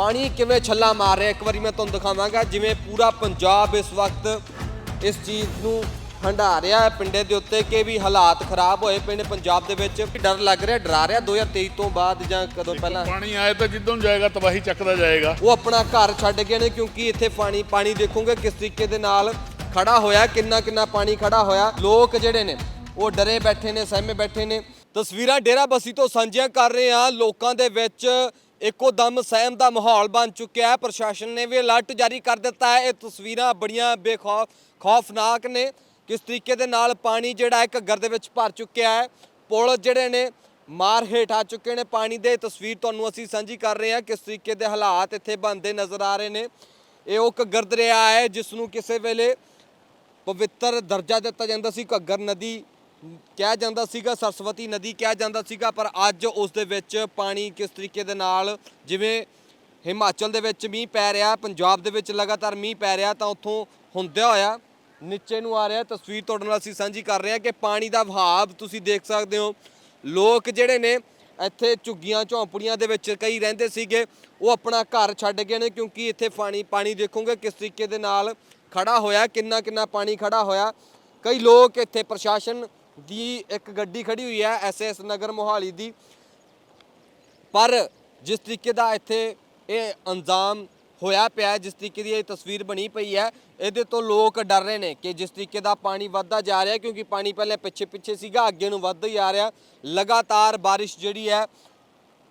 ਪਾਣੀ ਕਿਵੇਂ ਛੱਲਾ ਮਾਰ ਰਿਹਾ? ਇੱਕ ਵਾਰੀ ਮੈਂ ਤੁਹਾਨੂੰ ਦਿਖਾਵਾਂਗਾ ਜਿਵੇਂ ਪੂਰਾ ਪੰਜਾਬ ਇਸ ਵਕਤ ਇਸ ਚੀਜ਼ ਨੂੰ ਹੰਡਾ ਰਿਹਾ ਹੈ ਪਿੰਡੇ ਦੇ ਉੱਤੇ ਕਿ ਵੀ ਹਾਲਾਤ ਖਰਾਬ ਹੋਏ ਪਏ ਨੇ ਪੰਜਾਬ ਦੇ ਵਿੱਚ। ਡਰ ਲੱਗ ਰਿਹਾ ਡਰਾ ਰਿਹਾ 2023 ਤੋਂ ਬਾਅਦ ਜਾਂ ਕਦੋਂ ਪਹਿਲਾਂ? ਪਾਣੀ ਆਏ ਤਾਂ ਜਿੱਦੋਂ ਜਾਏਗਾ ਤਬਾਹੀ ਚੱਕਦਾ ਜਾਏਗਾ। ਉਹ ਆਪਣਾ ਘਰ ਛੱਡ ਗਏ ਨੇ ਕਿਉਂਕਿ ਇੱਥੇ ਪਾਣੀ ਪਾਣੀ ਦੇਖੋਗੇ ਕਿਸ ਤਰੀਕੇ ਦੇ ਨਾਲ ਖੜਾ ਹੋਇਆ ਕਿੰਨਾ ਕਿੰਨਾ ਪਾਣੀ ਖੜਾ ਹੋਇਆ। ਲੋਕ ਜਿਹੜੇ ਨੇ ਉਹ ਡਰੇ ਬੈਠੇ ਨੇ ਸਹਿਮੇ ਬੈਠੇ ਨੇ। ਤਸਵੀਰਾਂ ਡੇਰਾ ਬਸੀ ਤੋਂ ਸਾਂਝੀਆਂ ਕਰ ਰਹੇ ਹਾਂ। ਲੋਕਾਂ ਦੇ ਵਿੱਚ ਇੱਕੋ ਦਮ ਸਹਿਮ ਦਾ ਮਾਹੌਲ ਬਣ ਚੁੱਕਿਆ ਹੈ। ਪ੍ਰਸ਼ਾਸਨ ਨੇ ਵੀ ਅਲਰਟ ਜਾਰੀ ਕਰ ਦਿੱਤਾ ਹੈ। ਇਹ ਤਸਵੀਰਾਂ ਬੜੀਆਂ ਬੇਖੌਫ, ਖੌਫਨਾਕ ਨੇ। ਕਿਸ ਤਰੀਕੇ ਦੇ ਨਾਲ ਪਾਣੀ ਜਿਹੜਾ ਹੈ ਘੱਗਰ ਦੇ ਵਿੱਚ ਭਰ ਚੁੱਕਿਆ ਹੈ, ਪੁਲ ਜਿਹੜੇ ਨੇ, ਮਾਰ ਹੇਠ ਆ ਚੁੱਕੇ ਨੇ ਪਾਣੀ ਦੇ। ਤਸਵੀਰ ਤੁਹਾਨੂੰ ਅਸੀਂ ਸਾਂਝੀ ਕਰ ਰਹੇ ਹਾਂ। ਕਿਸ ਤਰੀਕੇ ਦੇ ਹਾਲਾਤ ਇੱਥੇ ਬਣਦੇ ਨਜ਼ਰ ਆ ਰਹੇ ਨੇ। ਇਹ ਉਹ ਘੱਗਰ ਦਰਿਆ ਹੈ, ਜਿਸ ਨੂੰ ਕਿਸੇ ਵੇਲੇ ਪਵਿੱਤਰ ਦਰਜਾ ਦਿੱਤਾ ਜਾਂਦਾ ਸੀ। ਘੱਗਰ ਨਦੀ ਕਿਹਾ ਜਾਂਦਾ ਸੀਗਾ ਸਰਸਵਤੀ ਨਦੀ ਕਿਹਾ ਜਾਂਦਾ ਸੀਗਾ, ਪਰ ਅੱਜ ਉਸ ਦੇ ਵਿੱਚ ਪਾਣੀ ਕਿਸ ਤਰੀਕੇ ਦੇ ਨਾਲ, ਜਿਵੇਂ ਹਿਮਾਚਲ ਦੇ ਵਿੱਚ ਮੀਂਹ ਪੈ ਰਿਹਾ, ਪੰਜਾਬ ਦੇ ਵਿੱਚ ਲਗਾਤਾਰ ਮੀਂਹ ਪੈ ਰਿਹਾ, ਤਾਂ ਉੱਥੋਂ ਹੁੰਦਿਆ ਹੋਇਆ ਨੀਚੇ ਨੂੰ ਆ ਰਿਹਾ। ਤਸਵੀਰ ਤੁਹਾਡੇ ਨਾਲ ਅਸੀਂ ਸਾਂਝੀ ਕਰ ਰਹੇ ਹਾਂ ਕਿ ਪਾਣੀ ਦਾ ਵਹਾਅ ਤੁਸੀਂ ਦੇਖ ਸਕਦੇ ਹੋ। ਲੋਕ ਜਿਹੜੇ ਨੇ ਇੱਥੇ ਝੁੱਗੀਆਂ, ਝੌਂਪੜੀਆਂ ਦੇ ਵਿੱਚ ਕਈ ਰਹਿੰਦੇ ਸੀਗੇ, ਉਹ ਆਪਣਾ ਘਰ ਛੱਡ ਗਏ ਨੇ, ਕਿਉਂਕਿ ਇੱਥੇ ਪਾਣੀ ਪਾਣੀ ਦੇਖੋਗੇ ਕਿਸ ਤਰੀਕੇ ਦੇ ਨਾਲ ਖੜਾ ਹੋਇਆ ਕਿੰਨਾ ਕਿੰਨਾ ਪਾਣੀ ਖੜਾ ਹੋਇਆ। ਕਈ ਲੋਕ ਇੱਥੇ ਪ੍ਰਸ਼ਾਸਨ ਦੀ ਇੱਕ ਗੱਡੀ ਖੜੀ ਹੋਈ ਹੈ ਐਸਐਸ ਨਗਰ ਮੋਹਾਲੀ ਦੀ। ਪਰ ਜਿਸ ਤਰੀਕੇ ਦਾ ਇੱਥੇ ਇਹ ਅੰਜਾਮ ਹੋਇਆ ਪਿਆ ਜਿਸ ਤਰੀਕੇ ਦੀ ਇਹ ਤਸਵੀਰ ਬਣੀ ਪਈ ਹੈ, ਇਹਦੇ ਤੋਂ ਲੋਕ ਡਰ ਰਹੇ ਨੇ ਕਿ ਜਿਸ ਤਰੀਕੇ ਦਾ ਪਾਣੀ ਵੱਧਦਾ ਜਾ ਰਿਹਾ ਕਿਉਂਕਿ ਪਾਣੀ ਪਹਿਲੇ ਪਿੱਛੇ ਪਿੱਛੇ ਸੀਗਾ, ਅੱਗੇ ਨੂੰ ਵੱਧਦਾ ਹੀ ਆ ਰਿਹਾ। ਲਗਾਤਾਰ ਬਾਰਿਸ਼ ਜਿਹੜੀ ਹੈ,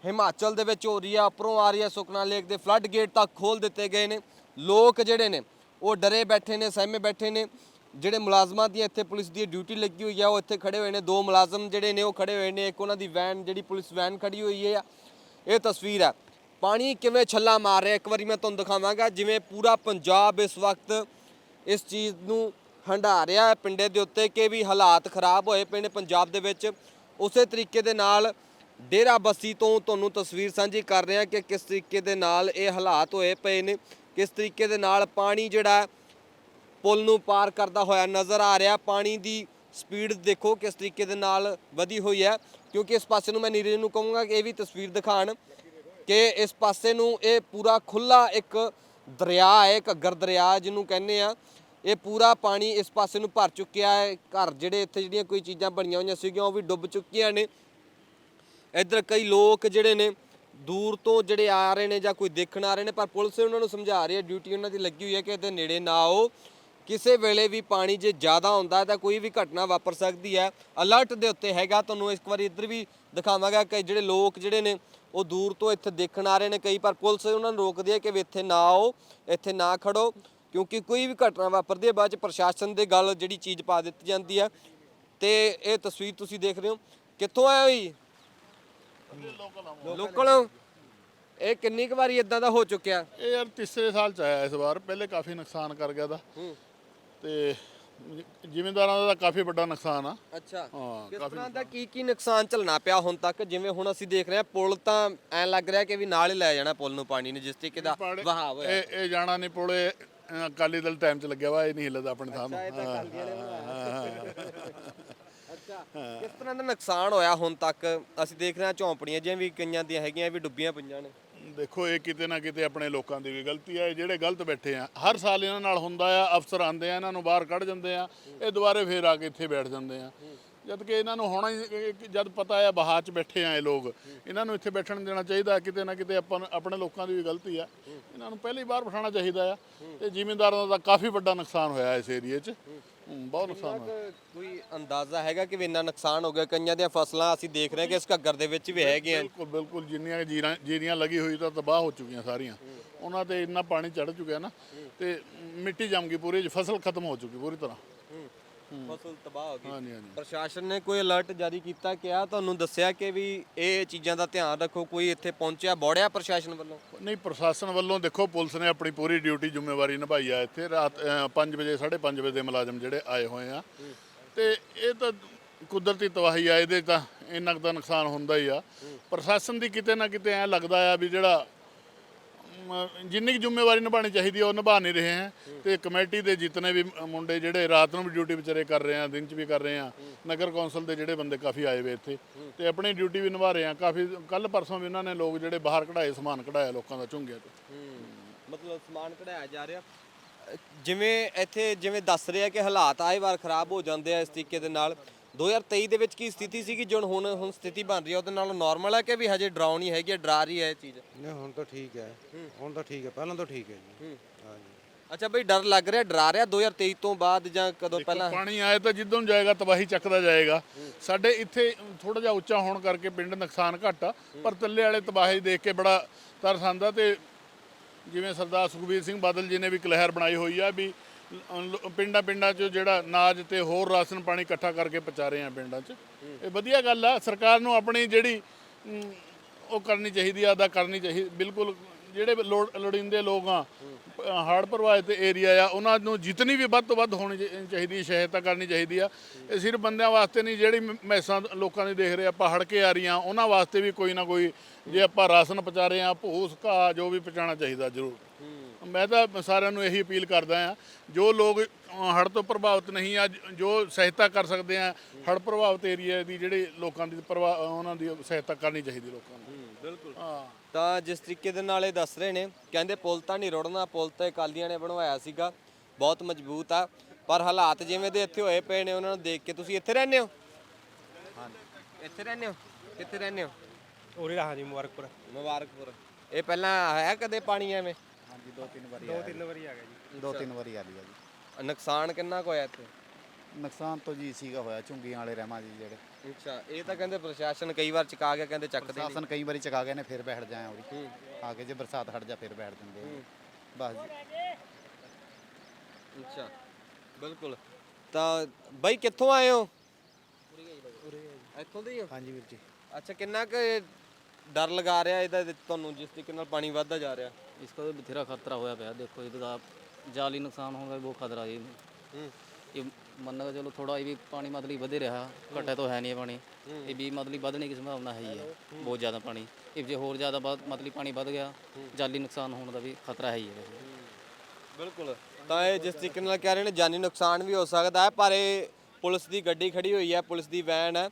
ਹਿਮਾਚਲ ਦੇ ਵਿੱਚ ਹੋ ਰਹੀ ਹੈ, ਉੱਪਰੋਂ ਆ ਰਹੀ ਹੈ, ਸੁਖਨਾ ਲੇਕ ਦੇ ਫਲੱਡ ਗੇਟ ਤੱਕ ਖੋਲ ਦਿੱਤੇ ਗਏ ਨੇ। ਲੋਕ ਜਿਹੜੇ ਨੇ, ਉਹ ਡਰੇ ਬੈਠੇ ਨੇ, ਸਹਿਮੇ ਬੈਠੇ ਨੇ। ਜਿਹੜੇ ਮੁਲਾਜ਼ਮਾਂ ਦੀ ਇੱਥੇ ਪੁਲਿਸ ਦੀ ਡਿਊਟੀ ਲੱਗੀ ਹੋਈ ਹੈ ਉਹ ਇੱਥੇ ਖੜੇ ਹੋਏ ਨੇ। ਦੋ ਮੁਲਾਜ਼ਮ ਜਿਹੜੇ ਨੇ ਉਹ ਖੜੇ ਹੋਏ ਨੇ। ਇੱਕ ਉਹਨਾਂ ਦੀ ਵੈਨ, ਜਿਹੜੀ ਪੁਲਿਸ ਵੈਨ ਖੜੀ ਹੋਈ ਹੈ, ਇਹ ਤਸਵੀਰ ਹੈ। ਪਾਣੀ ਕਿਵੇਂ ਛੱਲਾ ਮਾਰ ਰਿਹਾ? ਇੱਕ ਵਾਰੀ ਮੈਂ ਤੁਹਾਨੂੰ ਦਿਖਾਵਾਂਗਾ, ਜਿਵੇਂ ਪੂਰਾ ਪੰਜਾਬ ਇਸ ਵਕਤ ਇਸ ਚੀਜ਼ ਨੂੰ ਹੰਡਾ ਰਿਹਾ ਹੈ ਪਿੰਡੇ ਦੇ ਉੱਤੇ ਕਿ ਵੀ ਹਾਲਾਤ ਖਰਾਬ ਹੋਏ ਪਏ ਨੇ ਪੰਜਾਬ ਦੇ ਵਿੱਚ। ਉਸੇ ਤਰੀਕੇ ਦੇ ਨਾਲ ਡੇਰਾ ਬਸੀ ਤੋਂ ਤੁਹਾਨੂੰ ਤਸਵੀਰ ਸਾਂਝੀ ਕਰ ਰਿਹਾ ਕਿ ਕਿਸ ਤਰੀਕੇ ਦੇ ਨਾਲ ਇਹ ਹਾਲਾਤ ਹੋਏ ਪਏ ਨੇ। ਕਿਸ ਤਰੀਕੇ ਦੇ ਨਾਲ ਪਾਣੀ ਜਿਹੜਾ ਪੁਲ ਨੂੰ ਪਾਰ ਕਰਦਾ ਹੋਇਆ ਨਜ਼ਰ ਆ ਰਿਹਾ। ਪਾਣੀ ਦੀ ਸਪੀਡ ਦੇਖੋ ਕਿਸ ਤਰੀਕੇ ਦੇ ਨਾਲ ਵਧੀ ਹੋਈ ਹੈ, ਕਿਉਂਕਿ ਇਸ ਪਾਸੇ ਨੂੰ ਮੈਂ ਨੀਰਜ ਨੂੰ ਕਹੂੰਗਾ ਕਿ ਇਹ ਵੀ ਤਸਵੀਰ ਦਿਖਾਣ ਕਿ ਇਸ ਪਾਸੇ ਨੂੰ ਇਹ ਪੂਰਾ ਖੁੱਲਾ ਇੱਕ ਦਰਿਆ ਹੈ ਘੱਗਰ ਦਰਿਆ ਜਿਹਨੂੰ ਕਹਿੰਦੇ ਆ। ਇਹ ਪੂਰਾ ਪਾਣੀ ਇਸ ਪਾਸੇ ਨੂੰ ਭਰ ਚੁੱਕਿਆ ਹੈ। ਘਰ ਜਿਹੜੇ ਇੱਥੇ ਜਿਹੜੀਆਂ ਕੋਈ ਚੀਜ਼ਾਂ ਬਣੀਆਂ ਹੋਈਆਂ ਸੀਗੀਆਂ, ਉਹ ਵੀ ਡੁੱਬ ਚੁੱਕੀਆਂ ਨੇ। ਇੱਧਰ ਕਈ ਲੋਕ ਜਿਹੜੇ ਨੇ ਦੂਰ ਤੋਂ ਜਿਹੜੇ ਆ ਰਹੇ ਨੇ ਜਾਂ ਕੋਈ ਦੇਖਣ ਆ ਰਹੇ ਨੇ, ਪਰ ਪੁਲਿਸ ਉਹਨਾਂ ਨੂੰ ਸਮਝਾ ਰਹੀ ਹੈ, ਡਿਊਟੀ ਉਹਨਾਂ ਦੀ ਲੱਗੀ ਹੋਈ ਹੈ ਕਿ ਇਹਦੇ ਨੇੜੇ ਨਾ ਆਓ। ਕਿਸੇ ਵੇਲੇ ਵੀ ਪਾਣੀ ਜੇ ਜ਼ਿਆਦਾ ਹੁੰਦਾ ਤਾਂ ਕੋਈ ਵੀ ਘਟਨਾ ਵਾਪਰ ਸਕਦੀ ਹੈ। ਅਲਰਟ ਦੇ ਉੱਤੇ ਹੈਗਾ। ਤੁਹਾਨੂੰ ਇੱਕ ਵਾਰੀ ਇੱਧਰ ਵੀ ਦਿਖਾਵਾਂਗਾ ਕਿ ਜਿਹੜੇ ਲੋਕ ਜਿਹੜੇ ਨੇ ਉਹ ਦੂਰ ਤੋਂ ਇੱਥੇ ਦੇਖਣ ਆ ਰਹੇ ਨੇ। ਕਈ ਪਰ ਪੁਲਿਸ ਉਹਨਾਂ ਨੂੰ ਰੋਕਦੀ ਹੈ ਕਿ ਵੀ ਇੱਥੇ ਨਾ ਆਓ ਇੱਥੇ ਨਾ ਖੜੋ ਕਿਉਂਕਿ ਕੋਈ ਵੀ ਘਟਨਾ ਵਾਪਰਦੀ ਹੈ ਬਾਅਦ ਚ ਪ੍ਰਸ਼ਾਸਨ ਦੇ ਗੱਲ ਜਿਹੜੀ ਚੀਜ਼ ਪਾ ਦਿੱਤੀ ਜਾਂਦੀ ਹੈ। ਤੇ ਇਹ ਤਸਵੀਰ ਤੁਸੀਂ ਦੇਖ ਰਹੇ ਹੋ। ਕਿੱਥੋਂ ਆਏ ਹੋ ਜੀ? ਲੋਕਲ ਇਹ ਕਿੰਨੀ ਕੁ ਵਾਰੀ ਇਦਾਂ ਦਾ ਹੋ ਚੁੱਕਿਆ? ਇਹ ਯਾਰ ਤੀਸਰੇ ਸਾਲ ਚ ਆਇਆ ਇਸ ਵਾਰ। ਪਹਿਲੇ ਕਾਫੀ ਨੁਕਸਾਨ ਕਰ ਗਿਆ ਦਾ ਹੂੰ। ਤੇ ਜ਼ਿਮੀਂਦਾਰਾਂ ਦਾ ਕਾਫੀ ਵੱਡਾ ਨੁਕਸਾਨ ਆ। ਅੱਛਾ। ਹਾਂ, ਕਿਸ ਕਾਫੀ ਤਰ੍ਹਾਂ ਦਾ ਕੀ ਕੀ ਨੁਕਸਾਨ ਝੱਲਣਾ ਪਿਆ ਹੁਣ ਤੱਕ? ਜਿਵੇਂ ਹੁਣ ਅਸੀਂ ਦੇਖ ਰਹੇ ਹਾਂ ਪੁਲ ਤਾਂ ਐ ਲੱਗ ਰਿਹਾ ਕਿ ਵੀ ਨਾਲ ਹੀ ਲੈ ਜਾਣਾ ਪੁਲ ਨੂੰ ਪਾਣੀ ਨੇ ਜਿਸ ਤਰੀਕੇ ਦਾ ਵਹਾਅ ਹੋਇਆ। ਇਹ ਇਹ ਜਾਣਾ ਨਹੀਂ ਪੁਲੇ ਅਕਾਲੀ ਦਲ ਟਾਈਮ ਚ ਲੱਗਿਆ ਵਾ ਇਹ ਨਹੀਂ ਹਿੱਲਦਾ ਆਪਣੇ ਥਾਂ ਨੂੰ। ਨੇ ਅੱਛਾ ਕਿਸ ਤਰ੍ਹਾਂ ਦਾ ਨੁਕਸਾਨ ਹੋਇਆ ਹੁਣ ਤੱਕ? ਅਸੀਂ ਦੇਖ ਰਹੇ ਹਾਂ ਝੌਂਪੜੀਆਂ ਜਿਹੀਆਂ ਵੀ ਕਈਆਂ ਦੀਆਂ ਹੈਗੀਆਂ ਵੀ ਡੁੱਬੀਆਂ ਪਈਆਂ ਨੇ। ਦੇਖੋ, ਇਹ ਕਿਤੇ ਨਾ ਕਿਤੇ ਆਪਣੇ ਲੋਕਾਂ ਦੀ ਵੀ ਗਲਤੀ ਆ। ਇਹ ਜਿਹੜੇ ਗਲਤ ਬੈਠੇ ਆ, ਹਰ ਸਾਲ ਇਹਨਾਂ ਨਾਲ ਹੁੰਦਾ ਆ, ਅਫਸਰ ਆਉਂਦੇ ਆ, ਇਹਨਾਂ ਨੂੰ ਬਾਹਰ ਕੱਢ ਜਾਂਦੇ ਆ, ਇਹ ਦੁਬਾਰੇ ਫੇਰ ਆ ਕੇ ਇੱਥੇ ਬੈਠ ਜਾਂਦੇ ਆ। ਜਦ ਕਿ ਇਹਨਾਂ ਨੂੰ ਹੋਣਾ ਹੀ ਜਦ ਪਤਾ ਆ ਬਹਾ 'ਚ ਬੈਠੇ ਆ ਇਹ ਲੋਕ, ਇਹਨਾਂ ਨੂੰ ਇੱਥੇ ਬੈਠਣ ਦੇਣਾ ਚਾਹੀਦਾ, ਕਿਤੇ ਨਾ ਕਿਤੇ ਆਪਾਂ ਆਪਣੇ ਲੋਕਾਂ ਦੀ ਵੀ ਗਲਤੀ ਆ। ਇਹਨਾਂ ਨੂੰ ਪਹਿਲੇ ਹੀ ਬਾਹਰ ਬਿਠਾਉਣਾ ਚਾਹੀਦਾ ਆ, ਤੇ ਜ਼ਿਮੀਂਦਾਰਾਂ ਦਾ ਕਾਫੀ ਵੱਡਾ ਨੁਕਸਾਨ ਹੋਇਆ ਇਸ ਏਰੀਏ 'ਚ। ਬਹੁਤ ਨੁਕਸਾਨ ਹੋਇਆ। ਕੋਈ ਅੰਦਾਜ਼ਾ ਹੈਗਾ ਕਿ ਵੀ ਇੰਨਾ ਨੁਕਸਾਨ ਹੋ ਗਿਆ? ਕਈਆਂ ਦੀਆਂ ਫਸਲਾਂ ਅਸੀਂ ਦੇਖ ਰਹੇ ਹਾਂ ਕਿ ਇਸ ਘੱਗਰ ਦੇ ਵਿੱਚ ਵੀ ਹੈਗੀਆਂ। ਬਿਲਕੁਲ ਬਿਲਕੁਲ ਜਿੰਨੀਆਂ ਜੀਰਾਂ ਜੀਰੀਆਂ ਲੱਗੀ ਹੋਈ ਤਾਂ ਤਬਾਹ ਹੋ ਚੁੱਕੀਆਂ ਸਾਰੀਆਂ। ਉਹਨਾਂ ਤੇ ਇੰਨਾ ਪਾਣੀ ਚੜ ਚੁੱਕਿਆ ਨਾ ਤੇ ਮਿੱਟੀ ਜੰਮ ਗਈ ਪੂਰੀ ਫਸਲ ਖਤਮ ਹੋ ਚੁੱਕੀ ਪੂਰੀ ਤਰ੍ਹਾਂ। ਫਸਲ ਤਬਾਹ ਹੋ ਗਈ। ਹਾਂਜੀ ਪ੍ਰਸ਼ਾਸਨ ਨੇ ਕੋਈ ਅਲਰਟ ਜਾਰੀ ਕੀਤਾ ਕਿਹਾ? ਤੁਹਾਨੂੰ ਦੱਸਿਆ ਕਿ ਵੀ ਇਹ ਚੀਜ਼ਾਂ ਦਾ ਧਿਆਨ ਰੱਖੋ ਕੋਈ ਇੱਥੇ ਪਹੁੰਚਿਆ ਬੋੜਿਆ ਪ੍ਰਸ਼ਾਸਨ ਵੱਲੋਂ? ਨਹੀਂ ਪ੍ਰਸ਼ਾਸਨ ਵੱਲੋਂ ਦੇਖੋ ਪੁਲਿਸ ਨੇ ਆਪਣੀ ਪੂਰੀ ਡਿਊਟੀ ਜ਼ਿੰਮੇਵਾਰੀ ਨਿਭਾਈ ਆ ਇੱਥੇ। ਰਾਤ 5 ਵਜੇ 5:30 ਵਜੇ ਦੇ ਮੁਲਾਜ਼ਮ ਜਿਹੜੇ ਆਏ ਹੋਏ ਆ। ਤੇ ਇਹ ਤਾਂ ਕੁਦਰਤੀ ਤਬਾਹੀ ਆ ਇਹਦੇ ਤਾਂ ਇੰਨਾ ਕੁ ਤਾਂ ਨੁਕਸਾਨ ਹੁੰਦਾ ਹੀ ਆ। ਪ੍ਰਸ਼ਾਸਨ ਦੀ ਕਿਤੇ ਨਾ ਕਿਤੇ ਐ ਲੱਗਦਾ ਆ ਵੀ ਜਿਹੜਾ ਅਮ, ਜਿੰਨੀ ਕੁ ਜ਼ਿੰਮੇਵਾਰੀ ਨਿਭਾਉਣੀ ਚਾਹੀਦੀ ਹੈ ਉਹ ਨਿਭਾ ਨਹੀਂ ਰਹੇ ਹੈ। ਤੇ ਕਮੇਟੀ ਦੇ ਜਿਤਨੇ ਵੀ ਮੁੰਡੇ ਜਿਹੜੇ ਰਾਤ ਨੂੰ ਵੀ ਡਿਊਟੀ ਵਿਚਾਰੇ ਕਰ ਰਹੇ ਆ ਦਿਨ 'ਚ ਵੀ ਕਰ ਰਹੇ ਆ ਨਗਰ ਕੌਂਸਲ ਦੇ ਜਿਹੜੇ ਬੰਦੇ ਕਾਫੀ ਆਏ ਵੇ ਇੱਥੇ। ਤੇ ਆਪਣੀ ਡਿਊਟੀ ਵੀ ਨਿਭਾ ਰਹੇ ਆ ਕਾਫੀ ਕੱਲ ਪਰਸੋਂ ਵੀ ਉਹਨਾਂ ਨੇ ਲੋਕ ਜਿਹੜੇ ਬਾਹਰ ਕਢਾਏ ਸਮਾਨ ਕਢਾਇਆ ਲੋਕਾਂ ਦਾ ਝੁੰਗਿਆ ਤੋਂ। ਮਤਲਬ ਸਮਾਨ ਕਢਾਇਆ ਜਾ ਰਿਹਾ। ਜਿਵੇਂ ਇੱਥੇ ਜਿਵੇਂ ਦੱਸ ਰਿਹਾ ਕਿ ਹਾਲਾਤ ਆਏ ਵਾਰ ਖਰਾਬ ਹੋ ਜਾਂਦੇ ਆ ਇਸ ਤਰੀਕੇ ਦੇ ਨਾਲ 2023 ਦੇ ਵਿੱਚ ਕੀ ਸਥਿਤੀ ਸੀਗੀ? ਜੋ ਹੁਣ ਹੁਣ ਸਥਿਤੀ ਬਣ ਰਹੀ ਹੈ ਉਹਦੇ ਨਾਲ ਨਾਰਮਲ ਹੈ ਕਿ ਵੀ ਹਜੇ ਡਰਾਉਣੀ ਹੈਗੀ ਹੈ ਡਰਾ ਰਹੀ ਹੈ ਇਹ ਚੀਜ਼? ਨਹੀਂ ਹੁਣ ਤਾਂ ਠੀਕ ਹੈ। ਹੁਣ ਤਾਂ ਠੀਕ ਹੈ ਪਹਿਲਾਂ ਤਾਂ ਠੀਕ ਹੈ ਜੀ। ਹਾਂਜੀ। ਅੱਛਾ ਬਈ ਡਰ ਲੱਗ ਰਿਹਾ ਡਰਾ ਰਿਹਾ 2023 ਤੋਂ ਬਾਅਦ ਜਾਂ ਕਦੋਂ ਪਹਿਲਾਂ? ਪਾਣੀ ਆਏ ਤਾਂ ਜਿੱਦੋਂ ਜਾਏਗਾ ਤਬਾਹੀ ਚੱਕਦਾ ਜਾਏਗਾ। ਸਾਡੇ ਇੱਥੇ ਥੋੜਾ ਜਿਹਾ ਉੱਚਾ ਹੋਣ ਕਰਕੇ ਪਿੰਡ ਨੁਕਸਾਨ ਘੱਟ ਆ ਪਰ ਤੱਲੇ ਵਾਲੇ ਤਬਾਹੀ ਦੇਖ ਕੇ ਬੜਾ ਤਰਸ ਆਉਂਦਾ ਤੇ ਜਿਵੇਂ ਸਰਦਾਰ ਸੁਖਬੀਰ ਸਿੰਘ ਬਾਦਲ ਜੀ ਨੇ ਵੀ ਕਲਹਿਰ ਬਣਾਈ ਹੋਈ ਆ ਵੀ ਪਿੰਡਾਂ ਪਿੰਡਾਂ 'ਚ ਜਿਹੜਾ ਨਾਜ ਤੇ ਹੋਰ ਰਾਸ਼ਨ ਪਾਣੀ ਇਕੱਠਾ ਕਰਕੇ ਪਹੁੰਚਾ ਰਹੇ ਆ ਪਿੰਡਾਂ 'ਚ। ਇਹ ਵਧੀਆ ਗੱਲ ਆ ਸਰਕਾਰ ਨੂੰ ਆਪਣੀ ਜਿਹੜੀ ਉਹ ਕਰਨੀ ਚਾਹੀਦੀ ਆ ਅਦਾ ਕਰਨੀ ਚਾਹੀਦੀ ਬਿਲਕੁਲ ਜਿਹੜੇ ਲੋੜ ਲੋੜੀਂਦੇ ਲੋਕ ਆ ਹੜ੍ਹ ਪ੍ਰਭਾਵਿਤ ਏਰੀਆ ਆ ਉਹਨਾਂ ਨੂੰ ਜਿਤਨੀ ਵੀ ਵੱਧ ਤੋਂ ਵੱਧ ਹੋਣੀ ਚਾਹੀ- ਚਾਹੀਦੀ ਸਹਾਇਤਾ ਕਰਨੀ ਚਾਹੀਦੀ ਆ। ਇਹ ਸਿਰਫ ਬੰਦਿਆਂ ਵਾਸਤੇ ਨਹੀਂ ਜਿਹੜੀ ਮੈਸਾਂ ਲੋਕਾਂ ਦੀ ਦੇਖ ਰਹੇ ਆਪਾਂ ਹੜ੍ਹ ਕੇ ਆ ਰਹੀਆਂ ਉਹਨਾਂ ਵਾਸਤੇ ਵੀ ਕੋਈ ਨਾ ਕੋਈ ਜੇ ਆਪਾਂ ਰਾਸ਼ਨ ਪਹੁੰਚਾ ਰਹੇ ਆ ਭੂਸ ਘਾਹ ਜੋ ਵੀ ਪਹੁੰਚਾਉਣਾ ਚਾਹੀਦਾ ਜ਼ਰੂਰ। ਮੈਂ ਤਾਂ ਸਾਰਿਆਂ ਨੂੰ ਇਹੀ ਅਪੀਲ ਕਰਦਾ ਆ ਜੋ ਲੋਕ ਹੜ੍ਹ ਤੋਂ ਪ੍ਰਭਾਵਿਤ ਨਹੀਂ ਆ ਜੋ ਸਹਾਇਤਾ ਕਰ ਸਕਦੇ ਆ ਹੜ੍ਹ ਪ੍ਰਭਾਵਿਤ ਏਰੀਆ ਦੀ ਜਿਹੜੇ ਲੋਕਾਂ ਦੀ ਪ੍ਰਭਾ ਉਹਨਾਂ ਦੀ ਸਹਾਇਤਾ ਕਰਨੀ ਚਾਹੀਦੀ ਲੋਕਾਂ ਨੂੰ। ਬਿਲਕੁਲ। ਹਾਂ। ਤਾਂ ਜਿਸ ਤਰੀਕੇ ਦੇ ਨਾਲ ਇਹ ਦੱਸ ਰਹੇ ਨੇ ਕਹਿੰਦੇ ਪੁਲ ਤਾਂ ਨਹੀਂ ਰੁੜਨਾ ਪੁਲ ਤਾਂ ਅਕਾਲੀਆਂ ਨੇ ਬਣਵਾਇਆ ਸੀਗਾ ਬਹੁਤ ਮਜ਼ਬੂਤ ਆ ਪਰ ਹਾਲਾਤ ਜਿਵੇਂ ਦੇ ਇੱਥੇ ਹੋਏ ਪਏ ਨੇ ਉਹਨਾਂ ਨੂੰ ਦੇਖ ਕੇ ਤੁਸੀਂ ਇੱਥੇ ਰਹਿੰਦੇ ਹੋ? ਹਾਂਜੀ। ਇੱਥੇ ਰਹਿੰਦੇ ਹੋ? ਕਿੱਥੇ ਰਹਿੰਦੇ ਹੋ? ਉਰੇ ਰਹਾ ਜੀ ਮੁਬਾਰਕਪੁਰ। ਮੁਬਾਰਕਪੁਰ। ਇਹ ਪਹਿਲਾਂ ਆਇਆ ਕਦੇ ਪਾਣੀ ਐਵੇਂ? ਦੋ ਤਿੰਨ ਵਾਰੀ ਦੋ ਤਿੰਨ ਵਾਰੀ ਆ ਗਿਆ ਜੀ। ਦੋ ਤਿੰਨ ਵਾਰੀ ਆ ਲਿਆ ਜੀ। ਨੁਕਸਾਨ ਕਿੰਨਾ ਕੁ ਹੋਇਆ ਇੱਥੇ? ਨੁਕਸਾਨ ਤੋਂ ਜੀ ਸੀਗਾ ਹੋਇਆ ਝੁੰਗੀਆਂ ਵਾਲੇ ਰਹਿਮਾ ਜੀ ਜਿਹੜੇ। ਅੱਛਾ ਇਹ ਤਾਂ ਕਹਿੰਦੇ ਪ੍ਰਸ਼ਾਸਨ ਕਈ ਵਾਰ ਚਕਾ ਗਿਆ ਕਹਿੰਦੇ ਚੱਕਦੇ ਨਹੀਂ। ਪ੍ਰਸ਼ਾਸਨ ਕਈ ਵਾਰੀ ਚਕਾ ਗਏ ਨੇ ਫਿਰ ਬੈਠ ਜਾਏ ਉਰੀ। ਆ ਕੇ ਜੇ ਬਰਸਾਤ ਹਟ ਜਾ ਫਿਰ ਬੈਠ ਜਾਂਦੇ ਆ ਬਸ ਜੀ। ਅੱਛਾ ਬਿਲਕੁਲ। ਤਾਂ ਬਾਈ ਕਿੱਥੋਂ ਆਏ ਹੋ? ਇੱਥੋਂ ਦੇ ਹੀ ਹੋ? ਹਾਂਜੀ ਵੀਰ ਜੀ। ਅੱਛਾ ਕਿੰਨਾ ਕੁ ਡਰ ਲਗਾ ਰਿਹਾ ਇਹਦਾ ਤੇ ਤੁਹਾਨੂੰ ਜਿਸ ਤਰੀਕੇ ਨਾਲ ਪਾਣੀ ਵੱਧਦਾ ਜਾ ਰਿਹਾ इसका तो बथेरा खतरा होया पे देखो ये तो आप जाली नुकसान होगा वो खतरा ये ये ਮੰਨ ਕੇ ਚਲੋ ਥੋੜਾ ਇਹ ਵੀ ਪਾਣੀ ਮਤਲਬ ਵਧੇ ਰਿਹਾ ਘਟੇ ਤਾਂ ਹੈ ਨਹੀਂ ਇਹ ਪਾਣੀ ਇਹ ਵੀ ਮਤਲਬ ਵਧਣੇ ਦੀ ਸੰਭਾਵਨਾ ਹੈ ਹੀ ਹੈ ਬਹੁਤ ਜ਼ਿਆਦਾ ਪਾਣੀ ਇਹ ਜੇ ਹੋਰ ਜ਼ਿਆਦਾ ਵੱਧ- ਮਤਲਬ ਪਾਣੀ ਵੱਧ ਗਿਆ ਜਾਲੀ ਨੁਕਸਾਨ ਹੋਣ ਦਾ ਵੀ ਖਤਰਾ ਹੈ ਹੀ ਹੈ ਵੈਸੇ ਬਿਲਕੁਲ ਤਾਂ ਇਹ ਜਿਸ ਤਰੀਕੇ ਨਾਲ ਕਹਿ ਰਹੇ ਨੇ ਜਾਨੀ ਨੁਕਸਾਨ ਵੀ ਹੋ ਸਕਦਾ ਹੈ ਪਰ ਇਹ ਪੁਲਿਸ ਦੀ ਗੱਡੀ ਖੜੀ ਹੋਈ ਹੈ ਪੁਲਿਸ ਦੀ ਵੈਨ ਹੈ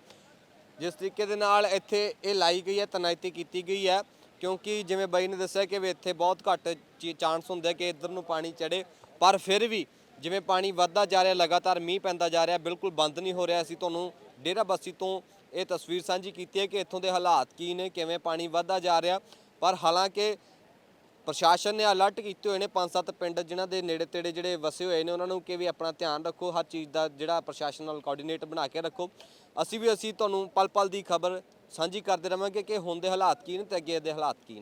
ਜਿਸ ਤਰੀਕੇ ਦੇ ਨਾਲ ਇੱਥੇ ਇਹ ਲਾਈ ਗਈ ਹੈ, ਤਨਾਇਤੀ ਕੀਤੀ ਗਈ ਹੈ, ਕਿਉਂਕਿ ਜਿਵੇਂ ਬਾਈ ਨੇ ਦੱਸਿਆ ਕਿ ਵੀ ਇੱਥੇ ਬਹੁਤ ਘੱਟ ਚਾਂਸ ਹੁੰਦੇ ਕਿ ਇੱਧਰ ਨੂੰ ਪਾਣੀ ਚੜੇ ਪਰ ਫਿਰ ਵੀ ਜਿਵੇਂ ਪਾਣੀ ਵੱਧਦਾ ਜਾ ਰਿਹਾ, ਲਗਾਤਾਰ ਮੀਂਹ ਪੈਂਦਾ ਜਾ ਰਿਹਾ, ਬਿਲਕੁਲ ਬੰਦ ਨਹੀਂ ਹੋ ਰਿਹਾ, ਅਸੀਂ ਤੁਹਾਨੂੰ ਡੇਰਾ ਬੱਸੀ ਤੋਂ ਇਹ ਤਸਵੀਰ ਸਾਂਝੀ ਕੀਤੀ ਹੈ ਕਿ ਇੱਥੋਂ ਦੇ ਹਾਲਾਤ ਕੀ ਨੇ, ਕਿਵੇਂ ਪਾਣੀ ਵੱਧਦਾ ਜਾ ਰਿਹਾ, ਪਰ ਹਾਲਾਂਕਿ ਪ੍ਰਸ਼ਾਸਨ ਨੇ ਅਲਰਟ ਕੀਤੇ ਹੋਏ ਨੇ ਪੰਜ ਸੱਤ ਪਿੰਡ ਜਿਨ੍ਹਾਂ ਦੇ ਨੇੜੇ ਤੇੜੇ ਜਿਹੜੇ ਵਸੇ ਹੋਏ ਨੇ, ਉਹਨਾਂ ਨੂੰ ਕਿ ਵੀ ਆਪਣਾ ਧਿਆਨ ਰੱਖੋ, ਹਰ ਚੀਜ਼ ਦਾ ਜਿਹੜਾ ਪ੍ਰਸ਼ਾਸਨ ਨਾਲ ਕੋਆਰਡੀਨੇਟ ਬਣਾ ਕੇ ਰੱਖੋ। ਅਸੀਂ ਵੀ ਅਸੀਂ ਤੁਹਾਨੂੰ ਪਲ ਪਲ ਦੀ ਖਬਰ ਸਾਂਝੀ ਕਰਦੇ ਰਵਾਂਗੇ ਕਿ ਹੁਣ ਦੇ ਹਾਲਾਤ ਕੀ ਨੇ ਤੇ ਅੱਗੇ ਦੇ ਹਾਲਾਤ ਕੀ ਨੇ।